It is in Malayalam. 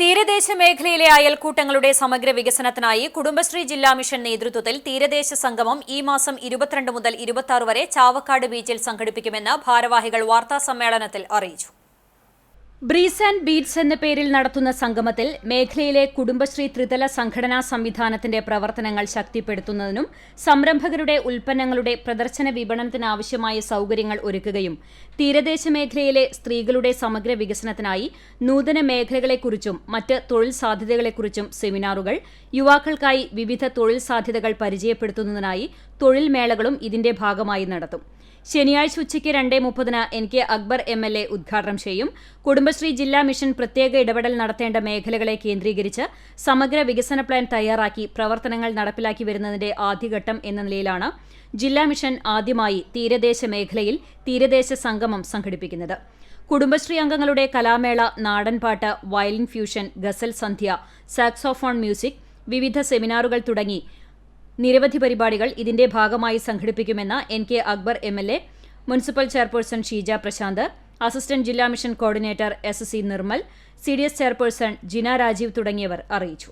തീരദേശ മേഖലയിലെ അയൽക്കൂട്ടങ്ങളുടെ സമഗ്ര വികസനത്തിനായി കുടുംബശ്രീ ജില്ലാ മിഷൻ നേതൃത്വത്തിൽ തീരദേശ സംഗമം ഈ മാസം ഇരുപത്തിരണ്ട് മുതൽ ഇരുപത്തി വരെ ചാവക്കാട് ബീച്ചിൽ സംഘടിപ്പിക്കുമെന്ന് ഭാരവാഹികൾ വാർത്താ സമ്മേളനത്തിൽ അറിയിച്ചു. ബ്രീസ് ആൻഡ് ബീറ്റ്സ് എന്ന പേരിൽ നടത്തുന്ന സംഗമത്തിൽ മേഖലയിലെ കുടുംബശ്രീ ത്രിതല സംഘടനാ സംവിധാനത്തിന്റെ പ്രവർത്തനങ്ങൾ ശക്തിപ്പെടുത്തുന്നതിനും സംരംഭകരുടെ ഉൽപ്പന്നങ്ങളുടെ പ്രദർശന വിപണനത്തിനാവശ്യമായ സൌകര്യങ്ങൾ ഒരുക്കുകയും തീരദേശ മേഖലയിലെ സ്ത്രീകളുടെ സമഗ്ര വികസനത്തിനായി നൂതന മേഖലകളെക്കുറിച്ചും മറ്റ് തൊഴിൽ സാധ്യതകളെക്കുറിച്ചും സെമിനാറുകൾ യുവാക്കൾക്കായി വിവിധ തൊഴിൽ സാധ്യതകൾ പരിചയപ്പെടുത്തുന്നതിനായി തൊഴിൽ മേളകളും ഇതിന്റെ ഭാഗമായി നടത്തും. ശനിയാഴ്ച ഉച്ചയ്ക്ക് രണ്ടേ മുപ്പതിന് N K Akbar M L A ഉദ്ഘാടനം ചെയ്യും. കുടുംബശ്രീ ജില്ലാ മിഷൻ പ്രത്യേക ഇടപെടൽ നടത്തേണ്ട മേഖലകളെ കേന്ദ്രീകരിച്ച് സമഗ്ര വികസന പ്ലാൻ തയ്യാറാക്കി പ്രവർത്തനങ്ങൾ നടപ്പിലാക്കി വരുന്നതിന്റെ ആദ്യഘട്ടം എന്ന നിലയിലാണ് ജില്ലാ മിഷൻ ആദ്യമായി തീരദേശ മേഖലയിൽ തീരദേശ സംഗമം സംഘടിപ്പിക്കുന്നത്. കുടുംബശ്രീ അംഗങ്ങളുടെ കലാമേള നാടൻപാട്ട് വയലിൻ ഫ്യൂഷൻ ഗസൽ സന്ധ്യ സാക്സോഫോൺ മ്യൂസിക് വിവിധ സെമിനാറുകൾ തുടങ്ങി നിരവധി പരിപാടികൾ ഇതിന്റെ ഭാഗമായി സംഘടിപ്പിക്കുമെന്ന് N K Akbar M L A municipal chairperson Sheeja Prashanth assistant ജില്ലാ mission coordinator S C Nirmal C D S chairperson Jina Rajeev തുടങ്ങിയവർ അറിയിച്ചു.